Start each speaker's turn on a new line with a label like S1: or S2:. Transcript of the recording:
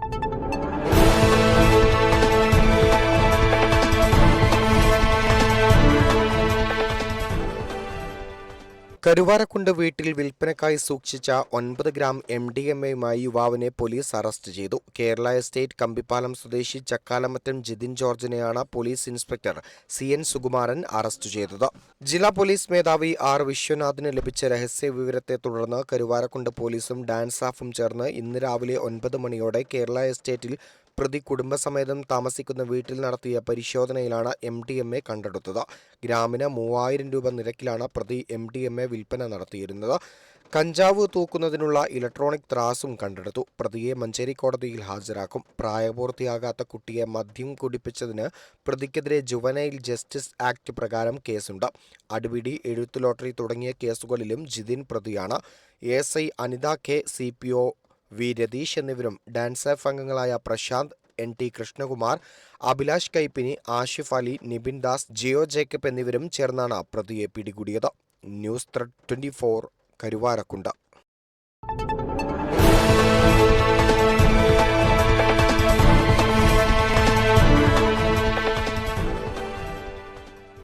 S1: Thank you. Karuvarakundu വീട്ടിൽ വിൽപ്പനക്കായി സൂക്ഷിച്ച ഒൻപത് ഗ്രാം എം ഡി എം എയുമായി യുവാവിനെ പോലീസ് അറസ്റ്റ് ചെയ്തു. കേരള എസ്റ്റേറ്റ് കമ്പിപ്പാലം സ്വദേശി Chakkalamattam Jithin ജോർജിനെയാണ് police inspector C N Sukumaran arrest ചെയ്തത്. ജില്ലാ പോലീസ് മേധാവി ആർ വിശ്വനാഥിന് ലഭിച്ച രഹസ്യ വിവരത്തെ തുടർന്ന് കരുവാരക്കുണ്ട് പോലീസും ഡാൻസ് സ്റ്റാഫും ചേർന്ന് ഇന്ന് രാവിലെ ഒൻപത് മണിയോടെ കേരള എസ്റ്റേറ്റിൽ പ്രതി കുടുംബസമേതം താമസിക്കുന്ന വീട്ടിൽ നടത്തിയ പരിശോധനയിലാണ് എം ഡി എം എ കണ്ടെടുത്തത്. ഗ്രാമിന് മൂവായിരം രൂപ നിരക്കിലാണ് പ്രതി എം ഡി എം എ വിൽപ്പന നടത്തിയിരുന്നത്. കഞ്ചാവ് തൂക്കുന്നതിനുള്ള ഇലക്ട്രോണിക് ത്രാസും കണ്ടെടുത്തു. പ്രതിയെ മഞ്ചേരി കോടതിയിൽ ഹാജരാക്കും. പ്രായപൂർത്തിയാകാത്ത കുട്ടിയെ മദ്യം കുടിപ്പിച്ചതിന് പ്രതിക്കെതിരെ ജുവനൈൽ ജസ്റ്റിസ് ആക്ട് പ്രകാരം കേസുണ്ട്. അടിപിടി എഴുത്തു ലോട്ടറി തുടങ്ങിയ കേസുകളിലും ജിതിൻ പ്രതിയാണ്. S I Anitha K C P O V. Ratheesh എന്നിവരും ഡാൻസ് അംഗങ്ങളായ Prashant N. T. Krishnakumar Abhilash Kaippini Ashif Ali Nibin Das Jio Jacob എന്നിവരും ചേർന്നാണ് പ്രതിയെ പിടികൂടിയത്. News thread twenty four Karuvarakundu.